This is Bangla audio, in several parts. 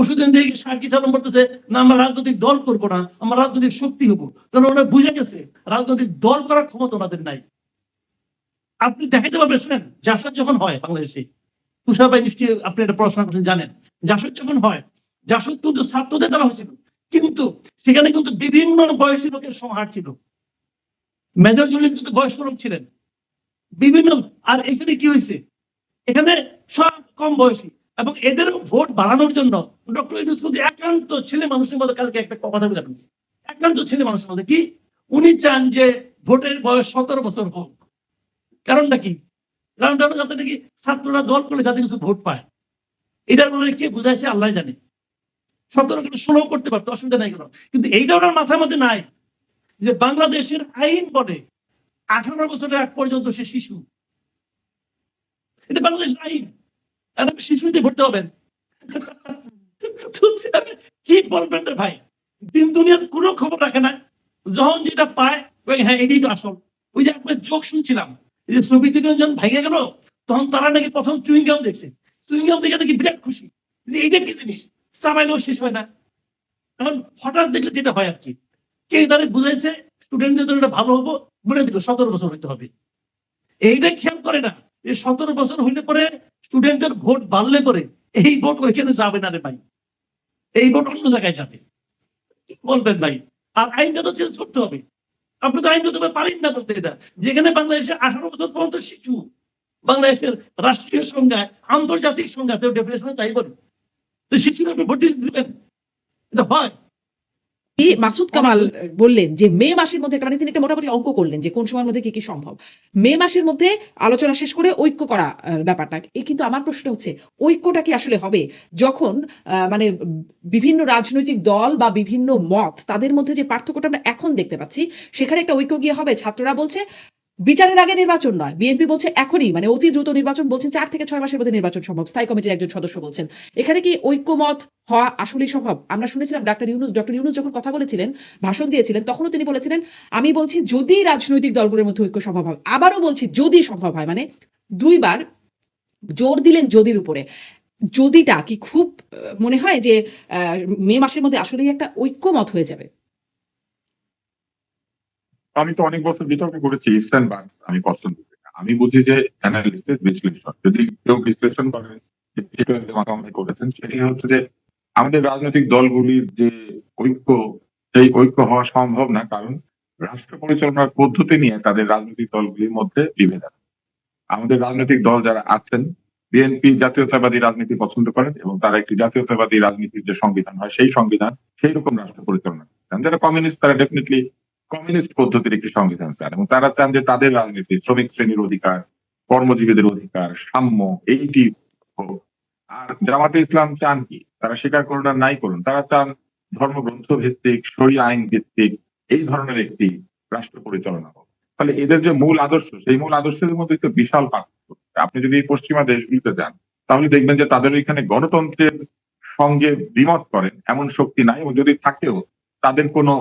পরশুদিন দেখি সার্কি থানা বলতেছে না, আমরা রাজনৈতিক দল করব না, আমরা রাজনৈতিক শক্তি হব। কারণ ওরা বুঝে গেছে, রাজনৈতিক দল করার ক্ষমতা ওনাদের নাই। আপনি দেখাইতে পারবেন, শুনেন, জাসদ যখন হয় বাংলাদেশে, তুষার ভাই নিশ্চয়ই আপনি এটা পড়াশোনা করছেন, জানেন। জাসদ যখন হয়, জাসদ কিন্তু ছাত্রদের দ্বারা হয়েছিল। কিন্তু সেখানে কিন্তু বিভিন্ন বয়সী লোকের সমাহার ছিল। মেজর জলিল কিন্তু বয়স্ক লোক ছিলেন। বিভিন্ন, আর এখানে কি হয়েছে? এখানে সব কম বয়সী। এবং এদের ভোট বাড়ানোর জন্য ডক্টর ইউনুস কিন্তু একান্ত ছেলে মানুষের মধ্যে কালকে একটা কথা বলে। একান্ত ছেলে মানুষের মধ্যে কি? উনি চান যে ভোটের বয়স সতেরো বছর হোক। কারণটা কি? কারণটা যাতে নাকি ছাত্ররা দল করে যাতে কিছু ভোট পায়। এটার মনে কে বুঝাইছে? আল্লাহ জানে। সতেরো করে ষোলো করতে পারতো, অসুবিধা নাই কোনো। কিন্তু এইটা ওনার মাথার মধ্যে নাই যে বাংলাদেশের আইন বলে আঠারো বছরের আগ পর্যন্ত সে শিশু। এটা বাংলাদেশের আইন। আপনি শিশুতে ভর্তি হবেন কি বলবেন রে ভাই? দিন দুনিয়ার কোনো খবর রাখে না। যখন যেটা পায় হ্যাঁ এটাই তো আসল। ওই যে আপনার যোগ শুনছিলাম যে সোভিয়েত ইউনিয়ন যখন ভেঙে গেল, তখন তারা নাকি প্রথম চুইংগাম দেখছে। চুইংগাম দেখে নাকি বিরাট খুশি। এইটা কি জিনিস? চাবাইলেও শেষ হয় না। তখন হঠাৎ দেখলে যেটা হয় আর কি। কে তাদের বুঝাইছে? স্টুডেন্টদের জন্য এটা ভালো হব বলে দিল, সতেরো বছর হইতে হবে। এইটা খেয়াল করে না যে সতেরো বছর হইলে পরে স্টুডেন্টদের ভোট বাড়লে পরে এই ভোট ওইখানে যাবে না রে ভাই। এই ভোট অন্য জায়গায় যাবে। বলবেন ভাই? আর আইনটা তো চেঞ্জ করতে হবে। আপনি তো আইন করতে পারেন না করতে এটা। যেখানে বাংলাদেশে আঠারো বছর পর্যন্ত শিশু, বাংলাদেশের রাষ্ট্রীয় সংজ্ঞা আন্তর্জাতিক সংজ্ঞাতে ডেফিনেশনে তাই বলে। তো শিশুরা ভোট দিতে দিবেন? এটা হয়। মাসুদ কামাল বললেন যে মে মাসের মধ্যে কারণ তিনি একটা মোটামুটি অঙ্ক করলেন যে কোন সময়ের মধ্যে কি কি সম্ভব। মে মাসের মধ্যে আলোচনা শেষ করে ঐক্য করা ব্যাপারটা। এই কিন্তু আমার প্রশ্ন হচ্ছে ঐক্যটা কি আসলে হবে? যখন আহ, মানে বিভিন্ন রাজনৈতিক দল বা বিভিন্ন মত তাদের মধ্যে যে পার্থক্যটা আমরা এখন দেখতে পাচ্ছি সেখানে একটা ঐক্য গিয়ে হবে। ছাত্ররা বলছে বিচারের আগে নির্বাচন নয়। বিএনপি বলছে এখনই মানে অতি দ্রুত নির্বাচন বলছেন চার থেকে ছয় মাসের মধ্যে নির্বাচন সম্ভব। স্থায়ী কমিটির একজন সদস্য বলছেন। এখানে কি ঐক্যমত হওয়া আসলেই সম্ভব? আমরা শুনেছিলাম ডাক্তার ইউনুস ডক্টর ইউনুস যখন কথা বলেছিলেন, ভাষণ দিয়েছিলেন, তখনও তিনি বলেছিলেন, আমি বলছি যদি রাজনৈতিক দলগুলোর মধ্যে ঐক্য সম্ভব হয়। আবারও বলছি যদি সম্ভব হয় মানে দুইবার জোর দিলেন যদির উপরে। যদিটা কি খুব মনে হয় যে মে মাসের মধ্যে আসলেই একটা ঐক্যমত হয়ে যাবে। আমি তো অনেক বছর বিতর্ক করেছি ইফস অ্যান্ড আমি পছন্দ করি। আমি বুঝি যে অ্যানালিসিস বিশ্লেষণ। যদি কেউ বিশ্লেষণ করেন মাতামাতি করেছেন, সেটি হচ্ছে যে আমাদের রাজনৈতিক দলগুলির যে ঐক্য, সেই ঐক্য হওয়া সম্ভব না, কারণ রাষ্ট্র পরিচালনার পদ্ধতি নিয়ে তাদের রাজনৈতিক দলগুলির মধ্যে বিভেদ আছে। আমাদের রাজনৈতিক দল যারা আছেন, বিএনপি জাতীয়তাবাদী রাজনীতি পছন্দ করেন এবং তারা একটি জাতীয়তাবাদী রাজনীতির যে সংবিধান হয়, সেই সংবিধান সেই রকম রাষ্ট্র পরিচালনা যারা কমিউনিস্ট, তারা ডেফিনেটলি কমিউনিস্ট পদ্ধতির একটি সংবিধান চান এবং তারা চান যে তাদের রাজনীতি, শ্রমিক শ্রেণির অধিকার, কর্মজীবীদের অধিকার, সাম্য, এইটি। আর জামাতে ইসলাম চান কি? তারা স্বীকার করুন আর নাই করুন। তারা চান ধর্মগ্রন্থ ভিত্তিক সরি আইন ভিত্তিক এই ধরনের একটি রাষ্ট্র পরিচালনা হোক। ফলে এদের যে মূল আদর্শ, সেই মূল আদর্শের মধ্যে তো বিশাল পার্থক্য। আপনি যদি পশ্চিমা দেশগুলিতে যান, তাহলে দেখবেন যে তাদের ওইখানে গণতন্ত্রের সঙ্গে দ্বিমত করেন এমন শক্তি নাই এবং যদি থাকেও তাদের কোনো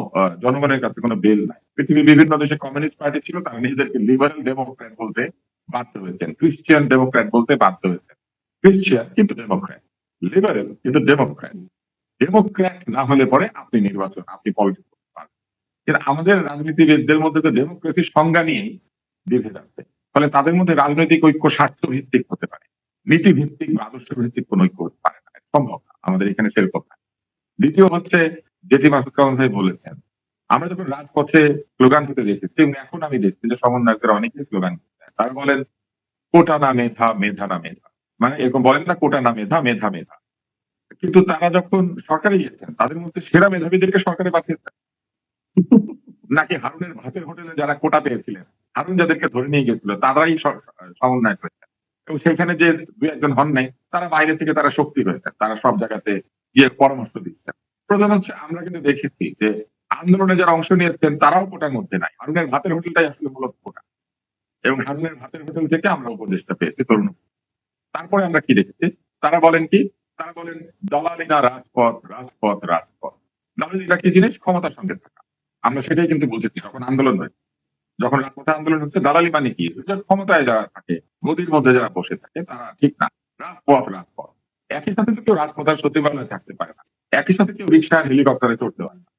জনগণের কাছে কোনো বেল নাই। পৃথিবীর বিভিন্ন দেশে কমিউনিস্ট পার্টি ছিল, তারা নিজেদেরকে লিবারেল ডেমোক্র্যাট বলতে বাধ্য হয়েছেন। ক্রিশ্চিয়ান ডেমোক্র্যাট বলতে বাধ্য হয়েছেন। ক্রিশ্চিয়ান কিন্তু ডেমোক্র্যাট, লিবারেল কিন্তু ডেমোক্র্যাট। ডেমোক্র্যাট না হলে পরে আপনি নির্বাচন, আপনি পলিটিক্স করতে পারেন কিন্তু আমাদের রাজনীতিবিদদের মধ্যে তো ডেমোক্রেসির সংজ্ঞা নিয়েই বিভেদ আছে। ফলে তাদের মধ্যে রাজনৈতিক ঐক্য স্বার্থ ভিত্তিক হতে পারে। নীতি ভিত্তিক বা আদর্শ ভিত্তিক কোন ঐক্য হতে পারে না। সম্ভব আমাদের এখানে সেরকম দ্বিতীয় হচ্ছে যেটি মাসুদ কামাল ভাই বলেছেন, আমরা যখন রাজপথে স্লোগান দিতে দেখেছি, এবং এখন আমি দেখছি যে সমন্বয়করা অনেকেই স্লোগান তারা বলেন, কোটা না মেধা মেধা না মেধা। মানে এরকম বলেন না, কোটা না মেধা মেধা মেধা। কিন্তু তারা যখন সরকারে গিয়েছেন, তাদের মধ্যে সেরা মেধাবীদেরকে সরকারে পাঠিয়েছেন। নাকি হারুনের ভাতের হোটেলে যারা কোটা পেয়েছিলেন, হারুন যাদেরকে ধরে নিয়ে গেছিল তারাই সমন্বয় করেছেন এবং সেখানে যে দু একজন হন নাই, তারা বাইরে থেকে তারা শক্তি হয়েছেন, তারা সব জায়গাতে গিয়ে পরামর্শ দিচ্ছেন। প্রধান হচ্ছে, আমরা কিন্তু দেখেছি যে আন্দোলনে যারা অংশ নিয়েছেন, তারাও কোটার মধ্যে নাই। হারুনের ভাতের হোটেলটাই আসলে মূলত কোটা। এবং হারুনের ভাতের হোটেল থেকে আমরা উপদেশটা পেয়েছি, তরুণ তারপরে আমরা কি দেখেছি? তারা বলেন কি? তারা বলেন, দলালিনা রাজপথ রাজপথ রাজপথ। দলালিনা কি জিনিস? ক্ষমতার সঙ্গে থাকা। আমরা সেটাই কিন্তু বুঝেছি, যখন আন্দোলন হয়েছে যখন রাজপথে আন্দোলন হচ্ছে, দালালি মানে কি? ক্ষমতায় যারা থাকে গদির মধ্যে যারা বসে থাকে, তারা ঠিক না। রাজপথ রাজপথ। একই সাথে তো কেউ রাজপথার সচিবালয়ে থাকতে পারে না। একই সাথে কেউ রিক্সা হেলিকপ্টারে চড়তে পারে না।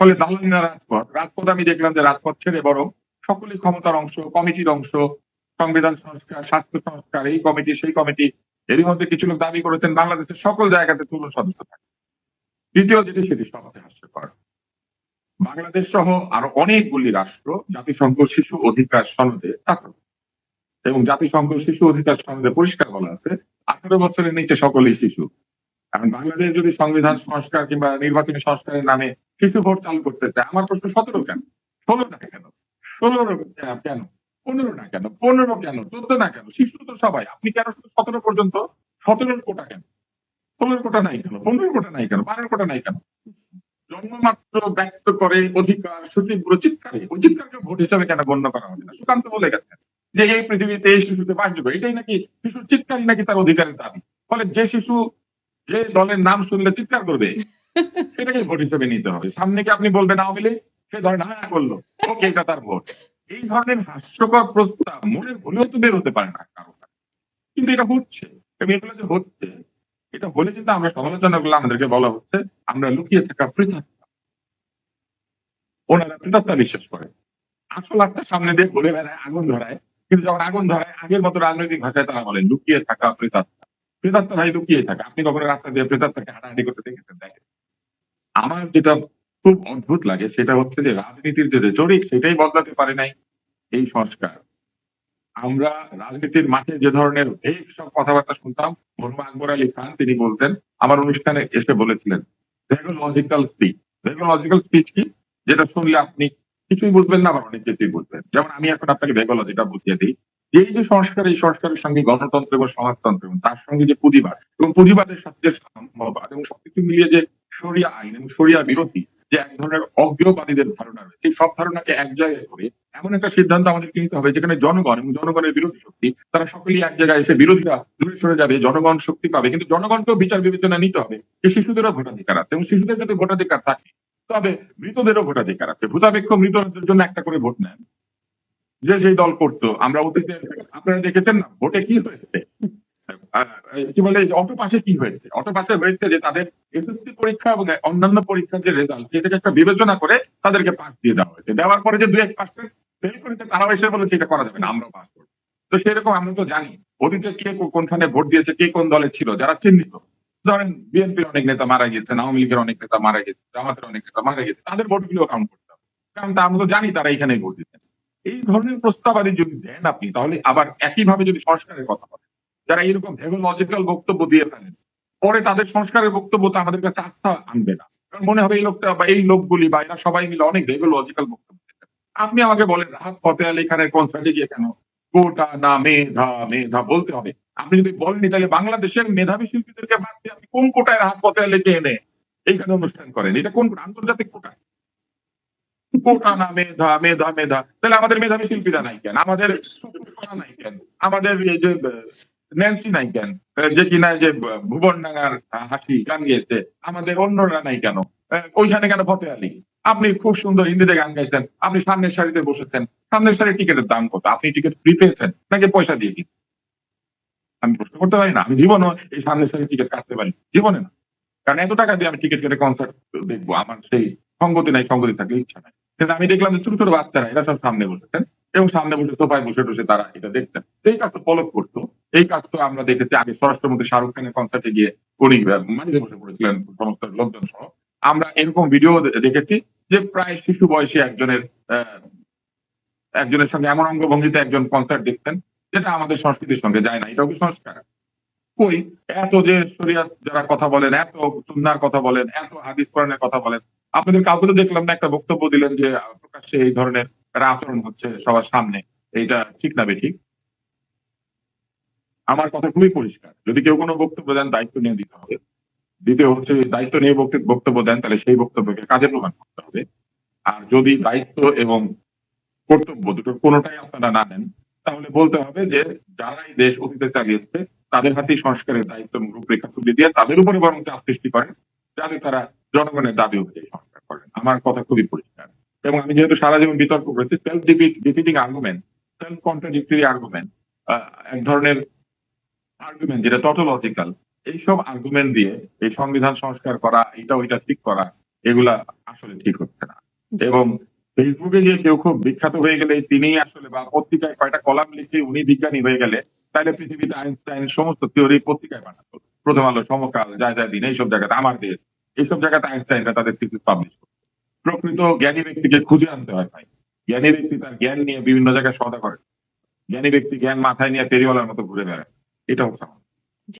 ফলে দালালি না রাজপথ রাজপথ আমি দেখলাম যে রাজপথ ছেড়ে বরং সকলেই ক্ষমতার অংশ, কমিটির অংশ, সংবিধান সংস্কার, স্বাস্থ্য সংস্কার, এই কমিটি, সেই কমিটি, এরই মধ্যে কিছু লোক দাবি করেছেন বাংলাদেশের সকল জায়গাতে তরুণ সদস্য থাকে। দ্বিতীয় যেটি, সেটি সবচেয়ে হাস্যকর। বাংলাদেশ সহ আরও অনেকগুলি রাষ্ট্র জাতিসংঘ শিশু অধিকার সনদে এবং জাতিসংঘ শিশু অধিকার সনদে পরিষ্কার বলা আছে, আঠারো বছরের নিচে সকলেই শিশু। এখন বাংলাদেশ যদি সংবিধান সংস্কার কিংবা নির্বাচনী সংস্কারের নামে শিশু ভোট চালু করতে চায়, আমার প্রশ্ন সতেরো কেন? ষোলো না কেন? ষোলো কেন? পনেরো না কেন? পনেরো কেন? চোদ্দ না কেন? শিশু তো সবাই। আপনি কেন শুধু সতেরো পর্যন্ত? সতেরোর কোটা কেন? ষোলোর কোটা নাই কেন? পনেরো কোটা নাই কেন? বারোর কোটা নাই কেন? জন্মমাত্র ব্যক্ত করে অধিকার সচিবগুলো চিৎকারে। ওই চিৎকারকে ভোট হিসাবে কেন গণ্য করা হবে না? সুকান্ত বলে গেছেন যে এই পৃথিবীতে এই শিশুতে বাঁচবে এটাই নাকি শিশুর চিৎকারই নাকি তার অধিকারের দাবি? ফলে যে শিশু যে দলের নাম শুনলে চিৎকার করবে। সেটাকে ভোট হিসেবে নিতে হবে। সামনে কি আপনি বলবেন আওয়ামী লীগ? সে ধরেন হ্যাঁ করল। ওকে, এটা তার ভোট। এই ধরনের হাস্যকর প্রস্তাব মনের ভুলেও তো বের হতে পারে না কারও কিন্তু এটা হচ্ছে এগুলো যে হচ্ছে, এটা হলে কিন্তু আমরা সমালোচনা করলে আমাদেরকে বলা হচ্ছে, আমরা লুকিয়ে থাকা পৃথক। ওনারা পৃথকতা বিশ্বাস করে। আসল আত্মা সামনে দিয়ে ঘুরে বেড়ায়, আগুন ধরায়। কিন্তু যখন আগুন ধরায়, আগের মতো রাজনৈতিক ভাষায় তারা বলে, লুকিয়ে থাকা পৃথকতা পৃথকতা ভাই লুকিয়ে থাকে? আপনি কখনো রাস্তা দিয়ে পৃথকতাকে হাঁটাহাঁটি করতে দেখেছেন? দেখেন। আমার যেটা খুব অদ্ভুত লাগে, সেটা হচ্ছে যে রাজনীতির যে রেটরিক সেটাই বদলাতে পারে নাই এই সংস্কার। আমরা রাজনীতির মাঠে যে ধরনের এই সব কথাবার্তা শুনতাম মরহুম আকবর আলী খান তিনি বলতেন, আমার অনুষ্ঠানে এসে বলেছিলেন লজিক্যাল স্পিচ লজিক্যাল স্পিচ কি? যেটা শুনলে আপনি কিছুই বুঝবেন না, আবার অনেক কিছুই বুঝবেন। যেমন আমি এখন আপনাকে ভেগোলজিটা বুঝিয়ে দিই। এই যে সংস্কার, এই সংস্কারের সঙ্গে গণতন্ত্র এবং সমাজতন্ত্র এবং তার সঙ্গে যে পুঁজিবাদ এবং পুঁজিবাদের সাথে যে সাম্যবাদ এবং সবকিছু মিলিয়ে যে সরিয়া আইন এবং সরিয়া বিরোধী যে এক ধরনের অজ্ঞবাদীদের ধারণা রয়েছে সব ধারণাকে এক জায়গায় করে এমন একটা সিদ্ধান্ত আমাদেরকে নিতে হবে যেখানে জনগণ এবং জনগণের বিরোধী শক্তি, তারা সকলেই এক জায়গায় এসে বিরোধীরা দূরে সরে যাবে, জনগণ শক্তি পাবে, কিন্তু জনগণকেও বিচার বিবেচনা নিতে হবে যে শিশুদেরও ভোটাধিকার আছে এবং শিশুদের যদি ভোটাধিকার থাকে। তবে মৃতদেরও ভোটাধিকার আছে ভূতাপেক্ষ মৃতদের জন্য একটা করে ভোট নেন। যে যেই দল করতো, আমরা অতীতে আপনারা দেখেছেন না, ভোটে কি হয়েছে? কি বলে অটো পাশে কি হয়েছে? অটো পাশে হয়েছে যে তাদের এসএসসি পরীক্ষা এবং অন্যান্য পরীক্ষার যে রেজাল্ট সেটাকে একটা বিবেচনা করে তাদেরকে পাস দিয়ে দেওয়া হয়েছে। দেওয়ার পরে যে দুই এক পার্সেন্ট ফেল করেছে, তারাও এসে বলেছে, এটা করা যাবে না, আমরাও পাস করব। তো সেরকম আমরা তো জানি, অতীতে কে কোনখানে ভোট দিয়েছে, কে কোন দলে ছিল, যারা চিহ্নিত। ধরেন বিএনপির অনেক নেতা মারা গেছেন আওয়ামী লীগের অনেক নেতা মারা গেছে জামাতের অনেক নেতা মারা গেছে তাদের ভোটগুলো কাউন্ট করতে হবে। কারণ তা আমরা তো জানি তারা এখানে ভোট দিচ্ছেন এই ধরনের প্রস্তাবাদি যদি দেন আপনি, তাহলে আবার একইভাবে যদি সংস্কারের কথা বলেন, যারা এরকম লজিক্যাল বক্তব্য দিয়ে ফেলেন, পরে তাদের সংস্কারের বক্তব্য তো আমাদের কাছে আস্থা আনবে না কারণ মনে হবে এই লোকটা বা এই লোকগুলি বা এরা সবাই মিলে অনেক লজিক্যাল বক্তব্য। আপনি আমাকে বলেন, রাহাত ফতে আলী খানের কনসার্টে গিয়ে কেন কোটা না মেধা মেধা বলতে হবে আপনি যদি বলেনি তাহলে বাংলাদেশের মেধাবী শিল্পীদেরকে বাদ দিয়ে আপনি কোন কোটায় রাহাত ফতে আলীকে এনে এইখানে অনুষ্ঠান করেন এটা কোন? আন্তর্জাতিক কোটা কোটা না মেধা মেধা মেধা। তাহলে আমাদের মেধাবী শিল্পীরা নাই কেন? আমাদের নাই কেন? আমাদের ন্যান্সি নাই কেন? যে কিনা যে ভুবন ডাঙ্গার হাসি গান গেয়েছে, আমাদের অন্যরা নাই কেন? ওইখানে কেন ফতে আলী? আপনি খুব সুন্দর হিন্দিতে গান গাইছেন, আপনি সামনের সারিতে বসেছেন, সামনের সারির টিকিটের দাম কত? আপনি টিকিট ফ্রি পেয়েছেন, নাকি পয়সা দিয়ে কিনছেন আমি প্রশ্ন করতে পারি না, আমি জীবনও এই সামনের সারির টিকিট কাটতে পারি, জীবনে না। কারণ এত টাকা দিয়ে আমি টিকিট কেটে কনসার্ট দেখব, আমার সেই সঙ্গতি নাই, সঙ্গতি থাকলে ইচ্ছা নাই। কিন্তু আমি দেখলাম যে ছোট ছোট বাচ্চারা এরা সব সামনে বসেছেন এবং সামনে বসে সোফায় বসে বসে তারা এটা দেখতেন এই কাজ তো ফলো করতো। এই কাজ তো আমরা দেখেছি আগে স্বরাষ্ট্রমন্ত্রী শাহরুখ খানের কনসার্টে গিয়ে আহ, মাটিতে বসে পড়েছিলেন সমস্ত লোকজন সহ। আমরা এরকম ভিডিও দেখেছি যে প্রায় শিশু বয়সী একজনের একজনের সঙ্গে এমন অঙ্গভঙ্গিতে একজন কনসার্ট দেখতেন যেটা আমাদের সংস্কৃতির সঙ্গে যায় না এটাও কি সংস্কার? কই? এত যে শরিয়াত যারা কথা বলেন এত সুন্নার কথা বলেন এত হাদিস কোরআনের কথা বলেন আপনাদের কাউকে তো দেখলাম না, একটা বক্তব্য দিলেন যে প্রকাশ্যে এই ধরনের একটা আচরণ হচ্ছে সবার সামনে। এইটা ঠিক না বেঠিক? আমার কথা খুবই পরিষ্কার। যদি কেউ কোনো বক্তব্য দেন, দায়িত্ব নিয়ে দিতে হবে। দ্বিতীয় হচ্ছে দায়িত্ব নিয়ে বক্তব্য দেন, তাহলে সেই বক্তব্যকে কাজে প্রমাণ করতে হবে। আর যদি দায়িত্ব এবং কর্তব্য দুটো কোনোটাই আপনারা না নেন, তাহলে বলতে হবে যে, যারাই দেশ অতীতে চালিয়েছে, তাদের হাতেই সংস্কারের দায়িত্ব এবং রূপরেখা তুলে দিয়ে তাদের উপরে বরং চাপ সৃষ্টি করেন। যাতে তারা জনগণের দাবি অনুযায়ী সংস্কার করেন। আমার কথা খুবই পরিষ্কার। এবং আমি যেহেতু সারা জীবন বিতর্ক করেছি self defeating argument self contradictory argument এক ধরনের আর্গুমেন্ট যেটা টটোলজিক্যাল এইসব আর্গুমেন্ট দিয়ে এই সংবিধান সংস্কার করা এটা ওইটা ঠিক করা এগুলা আসলে ঠিক হচ্ছে না। এবং ফেসবুকে যে কেউ খুব বিখ্যাত হয়ে গেলে তিনি আসলে বা পত্রিকায় কয়টা কলাম লিখে উনি বিজ্ঞানী হয়ে গেলে তাহলে পৃথিবীতে আইনস্টাইন সমস্ত থিওরি পত্রিকায় বানাতো প্রথম আলো, সমকাল, যা যা দিন, এইসব জায়গাতে আমার দেশ, এইসব জায়গাতে আইনস্টাইনরা তাদের থিসিস পাবলিশ করতো। প্রকৃত জ্ঞানী ব্যক্তিকে খুঁজে আনতে হয় ভাই জ্ঞানী ব্যক্তি তার জ্ঞান নিয়ে বিভিন্ন জায়গায় সদা করে। জ্ঞানী ব্যক্তি জ্ঞান মাথায় নিয়ে ফেরিওয়ালার মতো ঘুরে বেড়ায়। এটা হচ্ছে আমার